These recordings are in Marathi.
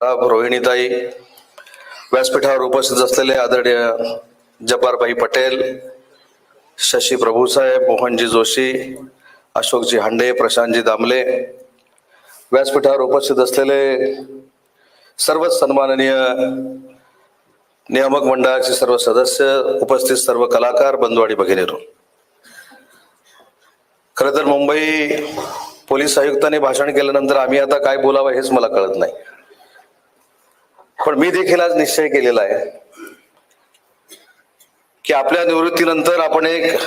रोहिणीताई व्यासपीठावर उपस्थित असलेले आदरणीय जब्बारभाई पटेल शशी प्रभूसाहेब मोहनजी जोशी अशोकजी हांडे प्रशांतजी दामले व्यासपीठावर उपस्थित असलेले सर्वच सन्माननीय नियामक मंडळाचे सर्व सदस्य उपस्थित सर्व कलाकार बंधू आणि भगिनीरो खरं तर मुंबई पोलीस आयुक्तांनी भाषण केल्यानंतर आम्ही आता काय बोलावं हेच मला कळत नाही. पण मी देखील आज निश्चय केलेला आहे की आपल्या निवृत्तीनंतर आपण एक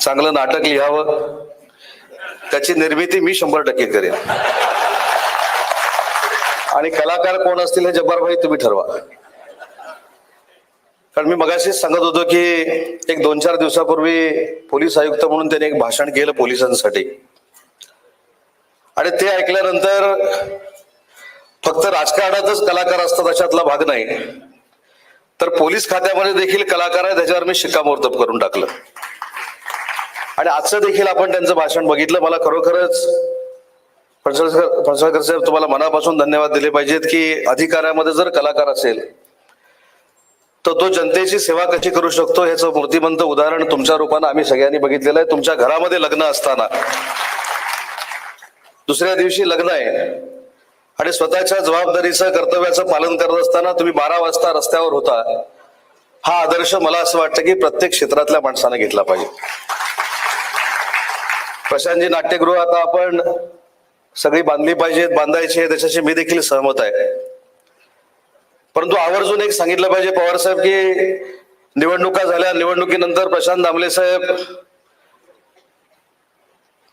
चांगलं नाटक लिहावं. त्याची निर्मिती मी शंभर टक्के करेन. आणि कलाकार कोण असतील हे जब्बारभाई तुम्ही ठरवा. कारण मी मगाशीच सांगत होतो की एक दोन चार दिवसापूर्वी पोलीस आयुक्त म्हणून त्याने एक भाषण केलं पोलिसांसाठी. आणि ते ऐकल्यानंतर फक्त राजकारणातच कलाकार असतात अशातला भाग नाही. तर पोलीस खात्यामध्ये देखील कलाकार आहे त्याच्यावर मी शिक्कामोर्तब करून टाकलं. आणि आजचं देखील आपण त्यांचं भाषण बघितलं. मला खरोखरच फणसळकर फणसळकर साहेब तुम्हाला मनापासून धन्यवाद दिले पाहिजेत की अधिकाऱ्यामध्ये जर कलाकार असेल तर तो जनतेची सेवा कशी करू शकतो ह्याचं मूर्तिमंत उदाहरण तुमच्या रूपानं आम्ही सगळ्यांनी बघितलेलं आहे. तुमच्या घरामध्ये लग्न असताना. दुसऱ्या दिवशी लग्न आहे. आणि स्वतःच्या जबाबदारीचं कर्तव्याचं पालन करत असताना तुम्ही बारा वाजता रस्त्यावर होता. हा आदर्श मला असं वाटतं की प्रत्येक क्षेत्रातल्या माणसानं घेतला पाहिजे. प्रशांतजी नाट्यगृह आता आपण सगळी बांधली पाहिजेत बांधायची त्याच्याशी मी देखील सहमत आहे. परंतु आवर्जून एक सांगितलं पाहिजे पवार साहेब की निवडणुका झाल्या निवडणुकीनंतर प्रशांत दामले साहेब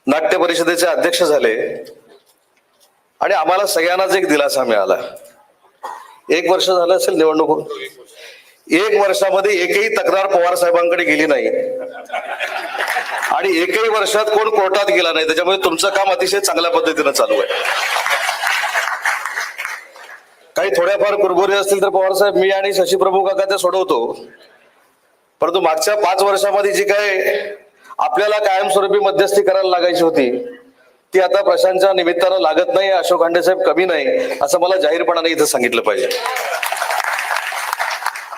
नाट्य परिषदेचे अध्यक्ष झाले. आणि आम्हाला सगळ्यांनाच एक दिलासा मिळाला. एक वर्ष झालं असेल निवडणूक एक वर्षामध्ये एकही तक्रार पवार साहेबांकडे गेली नाही. आणि एकही वर्षात कोण कोर्टात गेला नाही. त्याच्यामुळे तुमचं काम अतिशय चांगल्या पद्धतीनं चालू आहे. काही थोड्याफार कुरबुरी असतील तर पवार साहेब मी आणि शशी प्रभू काका ते सोडवतो. परंतु मागच्या पाच वर्षामध्ये जी काय आपल्याला कायमस्वरूपी मध्यस्थी करायला लागायची होती ती आता प्रशांतच्या निमित्तानं लागत नाही अशोक हांडे साहेब कमी नाही असं मला जाहीरपणाने इथं सांगितलं पाहिजे.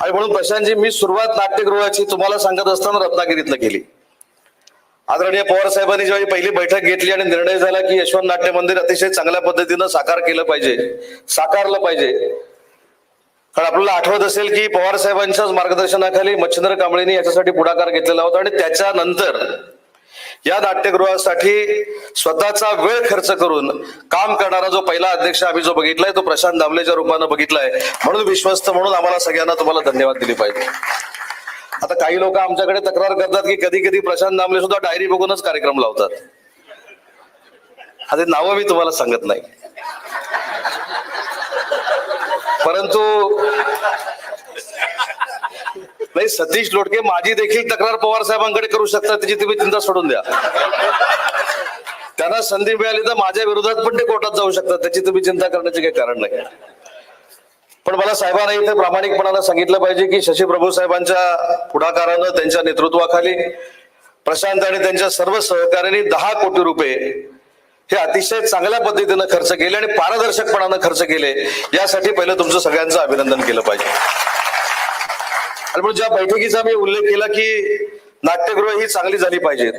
आणि म्हणून प्रशांतजी मी सुरुवात नाट्यगृहाची तुम्हाला सांगत असताना रत्नागिरीतलं केली. आदरणीय पवार साहेबांनी ज्यावेळी पहिली बैठक घेतली आणि निर्णय झाला की यशवंत नाट्य मंदिर अतिशय चांगल्या पद्धतीनं साकार केलं पाहिजे साकारलं पाहिजे. कारण आपल्याला आठवत असेल की पवार साहेबांच्याच मार्गदर्शनाखाली मच्छिंद्र कांबळेनी याच्यासाठी पुढाकार घेतलेला होता आणि त्याच्यानंतर या नाट्यगृहासाठी स्वतःचा वेळ खर्च करून काम करणारा जो पहिला अध्यक्ष आम्ही जो बघितलाय तो प्रशांत दामलेच्या रूपानं बघितलाय. म्हणून विश्वस्त म्हणून आम्हाला सगळ्यांना तुम्हाला धन्यवाद दिले पाहिजे. आता काही लोक आमच्याकडे तक्रार करतात की कधी कधी प्रशांत दामले सुद्धा डायरी बघूनच कार्यक्रम लावतात. आता नावं मी तुम्हाला सांगत नाही. परंतु नाही सतीश लोटके माझी देखील तक्रार पवार साहेबांकडे करू शकतात त्याची तुम्ही चिंता सोडून द्या. त्यांना संधी मिळाली तर माझ्या विरोधात पण ते कोर्टात जाऊ शकतात त्याची तुम्ही चिंता करण्याचे काही कारण नाही. पण मला साहेबांना इथे प्रामाणिकपणानं सांगितलं पाहिजे की शशी प्रभू साहेबांच्या पुढाकारानं त्यांच्या नेतृत्वाखाली प्रशांत आणि त्यांच्या सर्व सहकार्यांनी दहा कोटी रुपये हे अतिशय चांगल्या पद्धतीनं खर्च केले आणि पारदर्शकपणानं खर्च केले. यासाठी पहिलं तुमचं सगळ्यांचं अभिनंदन केलं पाहिजे. आणि म्हणून ज्या बैठकीचा मी उल्लेख केला की नाट्यगृह ही चांगली झाली पाहिजेत.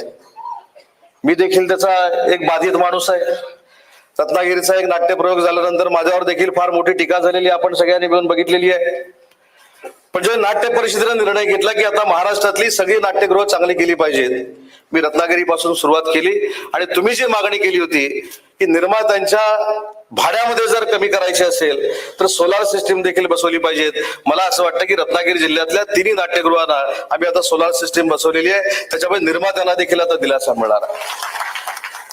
मी देखील त्याचा एक बाधित माणूस आहे. रत्नागिरीचा एक नाट्यप्रयोग झाल्यानंतर माझ्यावर देखील फार मोठी टीका झालेली आपण सगळ्यांनी मिळून बघितलेली आहे. म्हणजे नाट्य परिषदेनं निर्णय घेतला की आता महाराष्ट्रातली सगळी नाट्यगृह चांगली केली पाहिजेत. मी रत्नागिरीपासून सुरुवात केली आणि तुम्ही जी मागणी केली होती की निर्मात्यांच्या भाड्यामध्ये जर कमी करायची असेल तर सोलार सिस्टीम देखील बसवली पाहिजेत. मला असं वाटतं की रत्नागिरी जिल्ह्यातल्या तिन्ही नाट्यगृहांना आम्ही आता सोलार सिस्टीम बसवलेली आहे. त्याच्यामुळे निर्मात्यांना देखील आता दिलासा मिळणार आहे.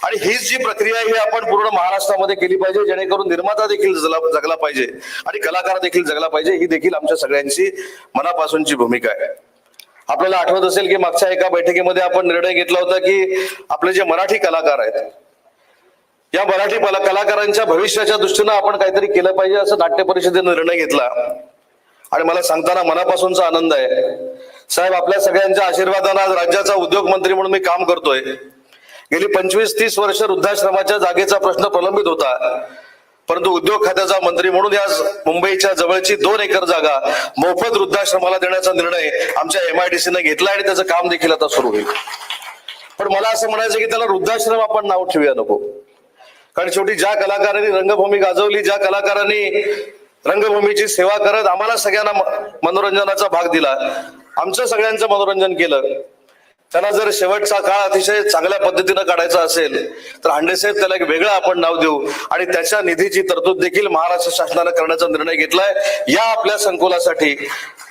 आणि हीच जी प्रक्रिया ही आपण पूर्ण महाराष्ट्रामध्ये केली पाहिजे जेणेकरून निर्माता देखील जगला जगला पाहिजे आणि कलाकार देखील जगला पाहिजे ही देखील आमच्या सगळ्यांची मनापासूनची भूमिका आहे. आपल्याला आठवत असेल की मागच्या एका बैठकीमध्ये आपण निर्णय घेतला होता की आपले जे मराठी कलाकार आहेत या मराठी कला- कलाकारांच्या भविष्याच्या दृष्टीनं आपण काहीतरी केलं पाहिजे असं नाट्य परिषदेने निर्णय घेतला. आणि मला सांगताना मनापासूनचा आनंद आहे. साहेब आपल्या सगळ्यांच्या आशीर्वादानं आज राज्याचा उद्योग मंत्री म्हणून मी काम करतोय. गेली पंचवीस तीस वर्ष वृद्धाश्रमाच्या जागेचा प्रश्न प्रलंबित होता. परंतु उद्योग खात्याचा मंत्री म्हणून या मुंबईच्या जवळची दोन एकर जागा मोफत वृद्धाश्रमाला देण्याचा निर्णय आमच्या एमआयडीसीने घेतला आणि त्याचं काम देखील आता सुरू होईल. पण मला असं म्हणायचं की त्याला वृद्धाश्रम आपण नाव ठेवूया नको. कारण शेवटी ज्या कलाकारांनी रंगभूमी गाजवली ज्या कलाकारांनी रंगभूमीची सेवा करत आम्हाला सगळ्यांना मनोरंजनाचा भाग दिला आमचं सगळ्यांचं मनोरंजन केलं त्यांना जर शेवटचा काळ अतिशय चांगल्या पद्धतीनं काढायचा असेल तर हांडेसाहेब त्याला एक वेगळं आपण नाव देऊ. आणि त्याच्या निधीची तरतूद देखील महाराष्ट्र शासनानं करण्याचा निर्णय घेतलाय. या आपल्या संकुलासाठी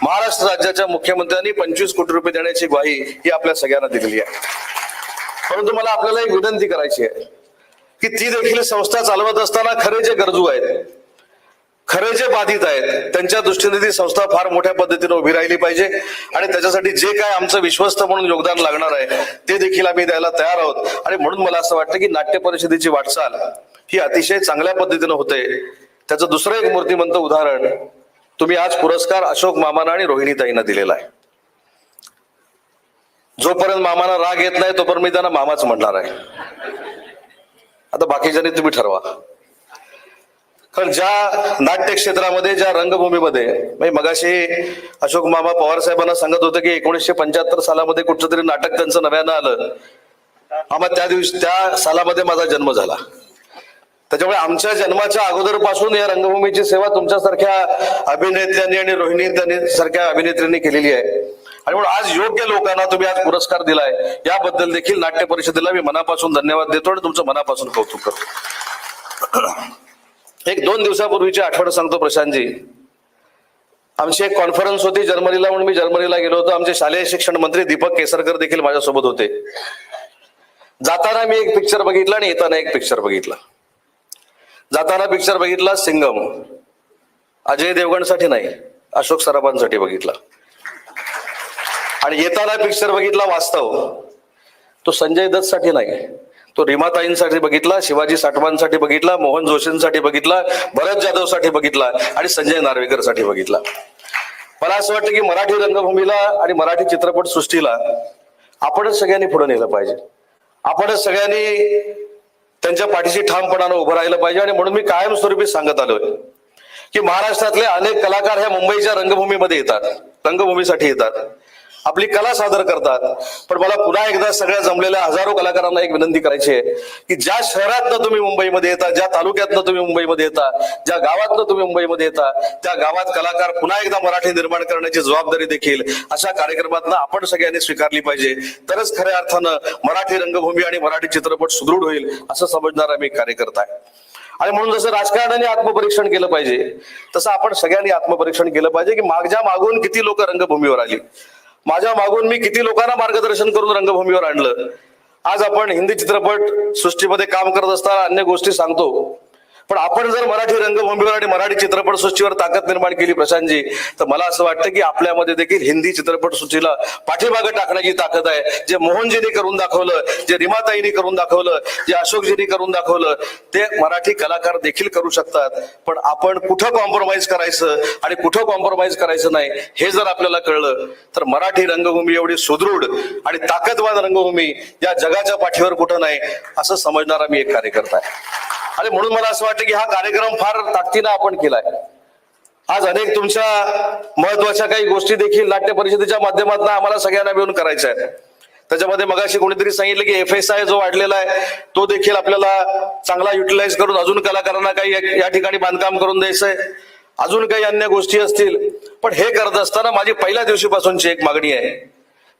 महाराष्ट्र राज्याच्या मुख्यमंत्र्यांनी पंचवीस कोटी रुपये देण्याची ग्वाही ही आपल्या सगळ्यांना दिलेली आहे. परंतु मला आपल्याला एक विनंती करायची आहे की ती देखील संस्था चालवत असताना खरे जे गरजू आहेत खरे जे बाधित आहेत त्यांच्या दृष्टीने ती संस्था फार मोठ्या पद्धतीने उभी राहिली पाहिजे. आणि त्याच्यासाठी जे काय आमचं विश्वस्त म्हणून योगदान लागणार आहे ते देखील आम्ही द्यायला तयार आहोत. आणि म्हणून मला असं वाटतं की नाट्य परिषदेची वाटचाल ही अतिशय चांगल्या पद्धतीनं होते. त्याचं दुसरं एक मूर्तिमंत उदाहरण तुम्ही आज पुरस्कार अशोक मामाना आणि रोहिणीताईंना दिलेला आहे. जोपर्यंत मामाना राग येत नाही तोपर्यंत मी त्यांना मामाच म्हणणार आहे. आता बाकीच्यांनी तुम्ही ठरवा. कारण ज्या नाट्य क्षेत्रामध्ये ज्या रंगभूमीमध्ये म्हणजे मगाशी अशोक मामा पवार साहेबांना सांगत होते की एकोणीसशे पंच्याहत्तर सालामध्ये कुठचं तरी नाटक त्यांचं नव्यानं आलं. आम्हा त्या दिवशी त्या सालामध्ये माझा जन्म झाला. त्याच्यामुळे आमच्या जन्माच्या अगोदरपासून या रंगभूमीची सेवा तुमच्यासारख्या अभिनेत्यांनी आणि रोहिणी त्यांनी सारख्या अभिनेत्रींनी केलेली आहे. आणि म्हणून आज योग्य लोकांना तुम्ही आज पुरस्कार दिलाय. याबद्दल देखील नाट्य परिषदेला मी मनापासून धन्यवाद देतो आणि तुमचं मनापासून कौतुक करतो. एक दोन दिवसापूर्वीची आठवण सांगतो प्रशांतजी. आमची एक कॉन्फरन्स होती जर्मनीला म्हणून मी जर्मनीला गेलो होतो. आमचे शालेय शिक्षण मंत्री दीपक केसरकर देखील माझ्यासोबत होते. जाताना मी एक पिक्चर बघितला आणि येताना एक पिक्चर बघितला. जाताना पिक्चर बघितला सिंगम. अजय देवगणसाठी नाही अशोक सराफांसाठी बघितला. आणि येताना पिक्चर बघितला वास्तव. तो संजय दत्त साठी नाही. तो रीमाताईंसाठी बघितला शिवाजी साठवांसाठी बघितला मोहन जोशींसाठी बघितला भरत जाधवसाठी बघितला आणि संजय नार्वेकरसाठी बघितला. मला असं वाटतं की मराठी रंगभूमीला आणि मराठी चित्रपट सृष्टीला आपणच सगळ्यांनी पुढे नेलं पाहिजे. आपणच सगळ्यांनी त्यांच्या पाठीशी ठामपणानं उभं राहिलं पाहिजे आणि म्हणून मी कायमस्वरूपी सांगत आलोय की महाराष्ट्रातले अनेक कलाकार ह्या मुंबईच्या रंगभूमीमध्ये येतात रंगभूमीसाठी येतात. आपली कला सादर करतात. पण मला पुन्हा एकदा सगळ्या जमलेल्या हजारो कलाकारांना एक विनंती करायची आहे की ज्या शहरातनं तुम्ही मुंबईमध्ये येता ज्या तालुक्यातनं तुम्ही मुंबईमध्ये येता ज्या गावातनं तुम्ही मुंबईमध्ये येता त्या गावात कलाकार पुन्हा एकदा मराठी निर्माण करण्याची जबाबदारी देखील अशा कार्यक्रमातनं आपण सगळ्यांनी स्वीकारली पाहिजे. तरच खऱ्या अर्थानं मराठी रंगभूमी आणि मराठी चित्रपट सुदृढ होईल असं समजणारा मी कार्यकर्ता आहे. आणि म्हणून जसं राजकारणाने आत्मपरीक्षण केलं पाहिजे तसं आपण सगळ्यांनी आत्मपरीक्षण केलं पाहिजे की मागच्या मागून किती लोक रंगभूमीवर आली. माझ्या मागून मी किती लोकांना मार्गदर्शन करून रंगभूमीवर आणलं. आज आपण हिंदी चित्रपट सृष्टीमध्ये काम करत असताना अन्य गोष्टी सांगतो. पण आपण जर मराठी रंगभूमीवर आणि मराठी चित्रपट सृष्टीवर ताकद निर्माण केली प्रशांतजी तर मला असं वाटतं की आपल्यामध्ये देखील हिंदी चित्रपट सृष्टीला पाठीमागे टाकण्याची ताकद आहे. जे मोहनजींनी करून दाखवलं जे रिमाताईने करून दाखवलं जे अशोकजीने करून दाखवलं ते मराठी कलाकार देखील करू शकतात. पण आपण कुठं कॉम्प्रोमाइज करायचं आणि कुठं कॉम्प्रोमाइज करायचं नाही हे जर आपल्याला कळलं तर मराठी रंगभूमी एवढी सुदृढ आणि ताकदवान रंगभूमी या जगाच्या पाठीवर कुठं नाही असं समजणारा मी एक कार्यकर्ता आहे. आणि म्हणून मला असं वाटतं की हा कार्यक्रम फार ताकदीनं आपण केलाय. आज अनेक तुमच्या महत्त्वाच्या काही गोष्टी देखील नाट्य परिषदेच्या माध्यमातून आम्हाला सगळ्यांना मिळून करायच्या आहेत. त्याच्यामध्ये मगाशी कोणीतरी सांगितलं की एफ एस आय जो वाढलेला आहे तो देखील आपल्याला चांगला युटिलाइज करून अजून कलाकारांना काही या- या ठिकाणी बांधकाम करून द्यायचंय. अजून काही अन्य गोष्टी असतील. पण हे करत असताना माझी पहिल्या दिवशीपासूनची एक मागणी आहे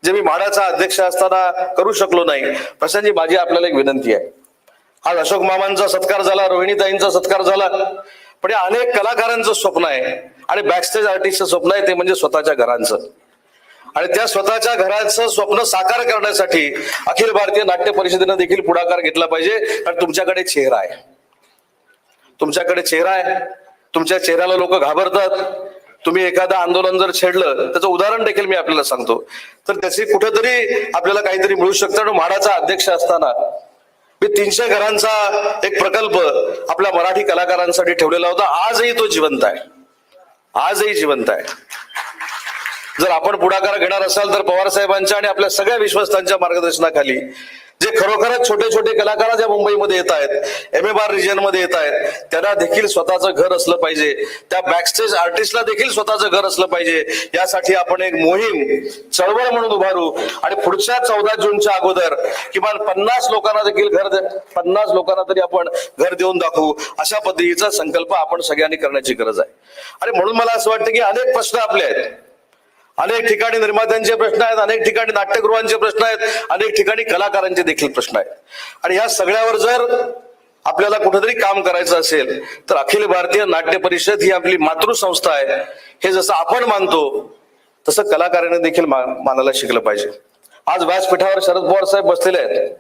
जे मी म्हाडाचा अध्यक्ष असताना करू शकलो नाही. प्रशांतजी माझी आपल्याला एक विनंती आहे. आज अशोक मामांचा सत्कार झाला रोहिणीताईंचा सत्कार झाला. पण अनेक कलाकारांचं स्वप्न आहे आणि बॅकस्टेज आर्टिस्टचं स्वप्न आहे ते म्हणजे स्वतःच्या घरांचं. आणि त्या स्वतःच्या घराचं स्वप्न साकार करण्यासाठी अखिल भारतीय नाट्य परिषदेनं देखील पुढाकार घेतला पाहिजे. कारण तुमच्याकडे चेहरा आहे. तुमच्याकडे चेहरा आहे. तुमच्या चेहऱ्याला लोक घाबरतात. तुम्ही एखादं आंदोलन जर छेडलं त्याचं उदाहरण देखील मी आपल्याला सांगतो. तर त्याची कुठेतरी आपल्याला काहीतरी मिळू शकतं. आणि म्हाडाचा अध्यक्ष असताना मी तीनशे घरांचा एक प्रकल्प आपल्या मराठी कलाकारांसाठी ठेवलेला होता. आजही तो जिवंत आहे. आजही जिवंत आहे. जर आपण पुढाकार घेणार असाल तर पवार साहेबांच्या आणि आपल्या सगळ्या विश्वस्तांच्या मार्गदर्शनाखाली जे खरोखरच छोटे छोटे कलाकार ज्या मुंबईमध्ये येत आहेत एम ए बार रिजनमध्ये येत आहेत त्यांना देखील स्वतःचं घर असलं पाहिजे. त्या बॅकस्टेज आर्टिस्टला देखील स्वतःचं घर असलं पाहिजे. यासाठी आपण एक मोहीम चळवळ म्हणून उभारू. आणि पुढच्या चौदा जूनच्या अगोदर किमान पन्नास लोकांना देखील घर पन्नास लोकांना तरी आपण घर देऊन दाखवू. अशा पद्धतीचा संकल्प आपण सगळ्यांनी करण्याची गरज आहे. आणि म्हणून मला असं वाटतं की अनेक प्रश्न आपले आहेत. अनेक ठिकाणी निर्मात्यांचे प्रश्न आहेत अनेक ठिकाणी नाट्यगृहांचे प्रश्न आहेत अनेक ठिकाणी कलाकारांचे देखील प्रश्न आहेत. आणि या सगळ्यावर जर आपल्याला कुठेतरी काम करायचं असेल तर अखिल भारतीय नाट्य परिषद ही आपली मातृसंस्था आहे. हे जसं आपण मानतो तसं कलाकारांनी देखील मा- मानायला शिकलं पाहिजे. आज व्यासपीठावर शरद पवार साहेब बसलेले आहेत.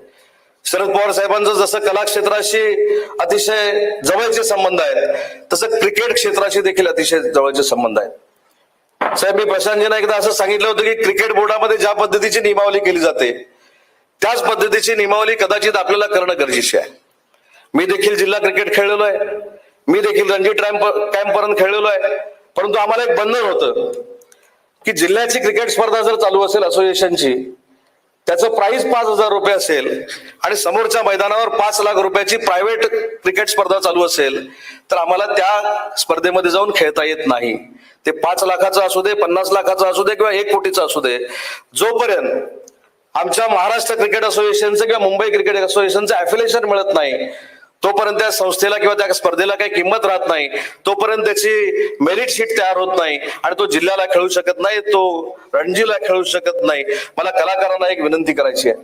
शरद पवार साहेबांचं जसं कला क्षेत्राशी अतिशय जवळचे संबंध आहेत तसं क्रिकेट क्षेत्राशी देखील अतिशय जवळचे संबंध आहेत. साहेब मी प्रशांतजींना एकदा असं सांगितलं होतं की क्रिकेट बोर्डामध्ये ज्या पद्धतीची नियमावली केली जाते त्याच पद्धतीची नियमावली कदाचित आपल्याला करणं गरजेचे आहे. मी देखील जिल्हा क्रिकेट खेळलेलो आहे. मी देखील रणजी ट्रॅम्प कॅम्प पर्यंत खेळलेलो आहे. परंतु आम्हाला एक बंधन होतं की जिल्ह्याची क्रिकेट स्पर्धा जर चालू असेल असोसिएशनची त्याचं प्राइस पाच हजार रुपये असेल आणि समोरच्या मैदानावर पाच लाख रुपयाची प्रायव्हेट क्रिकेट स्पर्धा चालू असेल तर आम्हाला त्या स्पर्धेमध्ये जाऊन खेळता येत नाही. ते पाच लाखाचं असू दे पन्नास लाखाचं असू दे किंवा एक कोटीचं असू दे जोपर्यंत आमच्या महाराष्ट्र क्रिकेट असोसिएशनचं किंवा मुंबई क्रिकेट असोसिएशनचं अफिलिएशन मिळत नाही तोपर्यंत त्या संस्थेला किंवा त्या स्पर्धेला काही किंमत राहत नाही. तोपर्यंत त्याची मेरिट शीट तयार होत नाही. आणि तो जिल्ह्याला खेळू शकत नाही तो रणजीला खेळू शकत नाही. मला कलाकारांना एक विनंती करायची आहे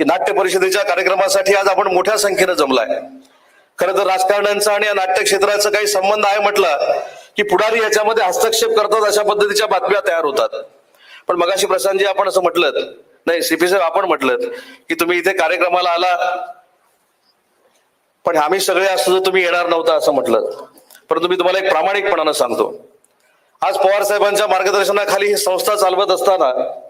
की नाट्य परिषदेच्या कार्यक्रमासाठी आज आपण मोठ्या संख्येनं जमलाय. खरं तर राजकारण्यांचा आणि या नाट्य क्षेत्राचा काही संबंध आहे म्हटलं की पुढारी याच्यामध्ये हस्तक्षेप करतात अशा पद्धतीच्या बातम्या तयार होतात. पण मगाशी प्रशांतजी आपण असं म्हटलं नाही सीपी साहेब आपण म्हटलं की तुम्ही इथे कार्यक्रमाला आला पण आम्ही सगळे असतो तुम्ही येणार नव्हता असं म्हटलं. परंतु मी तुम्हाला एक प्रामाणिकपणानं सांगतो. आज पवार साहेबांच्या मार्गदर्शनाखाली ही संस्था चालवत असताना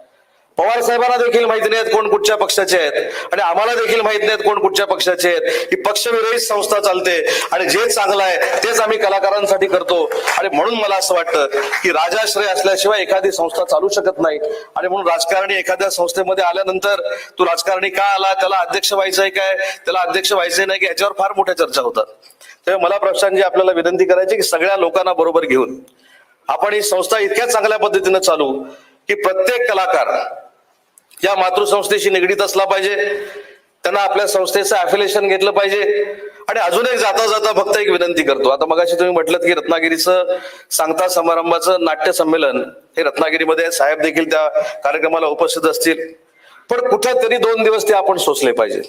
पवार साहेबांना देखील माहिती नाहीत कोण कुठच्या पक्षाचे आहेत. आणि आम्हाला देखील माहीत नाहीत कोण कुठच्या पक्षाचे आहेत. ही पक्षविरहित संस्था चालते. आणि जे चांगलं आहे तेच आम्ही कलाकारांसाठी करतो. आणि म्हणून मला असं वाटतं की राजाश्रय असल्याशिवाय एखादी संस्था चालू शकत नाही. आणि म्हणून राजकारणी एखाद्या संस्थेमध्ये आल्यानंतर तू राजकारणी का आला त्याला अध्यक्ष व्हायचंय काय? त्याला अध्यक्ष व्हायचंय नाही की याच्यावर फार मोठ्या चर्चा होतात. त्यामुळे मला प्रशांतजी आपल्याला विनंती करायची की सगळ्या लोकांना बरोबर घेऊन आपण ही संस्था इतक्या चांगल्या पद्धतीनं चालू की प्रत्येक कलाकार या मातृसंस्थेशी निगडीत असला पाहिजे. त्यांना आपल्या संस्थेचं अफिलिएशन घेतलं पाहिजे. आणि अजून एक जाता जाता फक्त एक विनंती करतो. आता मगाशी तुम्ही म्हटलं की रत्नागिरीचं सांगता समारंभाचं नाट्य संमेलन हे रत्नागिरीमध्ये साहेब देखील त्या कार्यक्रमाला उपस्थित असतील. पण कुठेतरी दोन दिवस ते आपण सोसले पाहिजे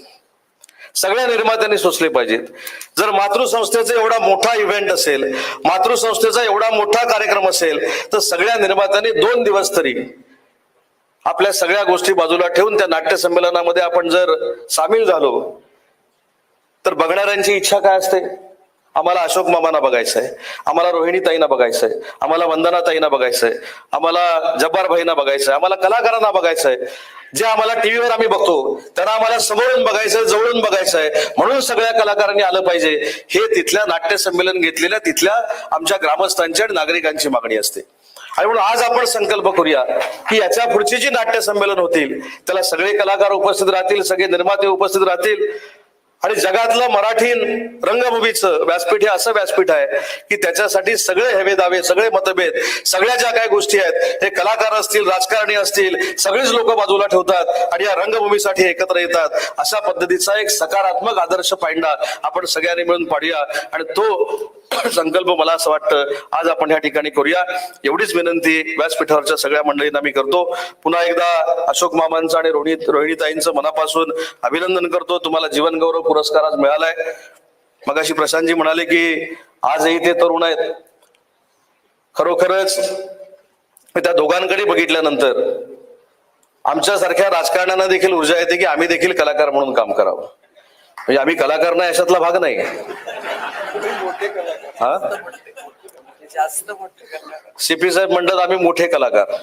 सगळ्या निर्मात्यांनी सोचले पाहिजेत. जर मातृसंस्थेचा एवढा मोठा इव्हेंट असेल मातृसंस्थेचा एवढा मोठा कार्यक्रम असेल तर सगळ्या निर्मात्यांनी दोन दिवस तरी आपल्या सगळ्या गोष्टी बाजूला ठेवून त्या नाट्य संमेलनामध्ये आपण जर सामील झालो तर बघणाऱ्यांची इच्छा काय असते? आम्हाला अशोक मामाना बघायचं आहे आम्हाला रोहिणी ताईना बघायचंय आम्हाला वंदना ताईना बघायचंय आम्हाला जब्बार भाईना बघायचंय आम्हाला कलाकारांना बघायचंय. जे आम्हाला टीव्हीवर आम्ही बघतो त्यांना आम्हाला समोरून बघायचंय जवळून बघायचंय. म्हणून सगळ्या कलाकारांनी आलं पाहिजे. हे तिथल्या नाट्य संमेलन घेतलेल्या तिथल्या आमच्या ग्रामस्थांची आणि नागरिकांची मागणी असते. आणि म्हणून आज आपण संकल्प करूया की याच्या पुढची जी नाट्य संमेलन होतील त्याला सगळे कलाकार उपस्थित राहतील सगळे निर्माते उपस्थित राहतील आणि जगातलं मराठी रंगभूमीचं व्यासपीठ हे असं व्यासपीठ आहे की त्याच्यासाठी सगळे हेवे दावे सगळे मतभेद सगळ्या ज्या काही गोष्टी आहेत हे कलाकार असतील राजकारणी असतील सगळीच लोक बाजूला ठेवतात आणि या रंगभूमीसाठी एकत्र येतात. अशा पद्धतीचा एक सकारात्मक आदर्श पाहिंडा आपण सगळ्यांनी मिळून पाडूया. आणि तो संकल्प मला असं वाटतं आज आपण या ठिकाणी करूया. एवढीच विनंती व्यासपीठावरच्या सगळ्या मंडळींना मी करतो. पुन्हा एकदा अशोक मामांचं आणि रोहिणी रोहिणीताईंचं मनापासून अभिनंदन करतो. तुम्हाला जीवन गौरव पुरस्कार आज मिळालाय. मगाशी प्रशांतजी म्हणाले की आजही ते तरुण आहेत. खरोखरच मी त्या दोघांकडे बघितल्यानंतर आमच्यासारख्या राजकारण्यांना देखील ऊर्जा येते की आम्ही देखील कलाकार म्हणून काम करावं. म्हणजे आम्ही कलाकार नाही याच्यातला भाग नाही. हा? सीपी साहेब म्हणतात आम्ही मोठे कलाकार.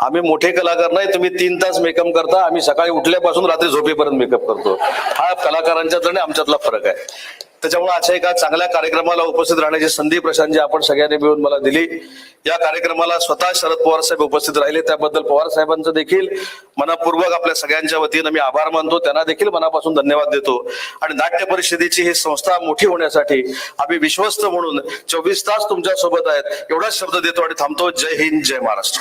आम्ही मोठे कलाकार नाही तुम्ही तीन तास मेकअप करता आम्ही सकाळी उठल्यापासून रात्री झोपेपर्यंत मेकअप करतो. हा कलाकारांच्यातला आणि आमच्यातला फरक आहे. त्याच्यामुळे अशा एका चांगल्या कार्यक्रमाला उपस्थित राहण्याची संधी प्रशांतजी आपण सगळ्यांनी मिळून मला दिली. या कार्यक्रमाला स्वतः शरद पवार साहेब उपस्थित राहिले. त्याबद्दल पवार साहेबांचं देखील मनापूर्वक आपल्या सगळ्यांच्या वतीनं मी आभार मानतो. त्यांना देखील मनापासून धन्यवाद देतो. आणि नाट्य परिषदेची ही संस्था मोठी होण्यासाठी आम्ही विश्वस्त म्हणून चोवीस तास तुमच्यासोबत आहेत. एवढाच शब्द देतो आणि थांबतो. जय हिंद जय महाराष्ट्र.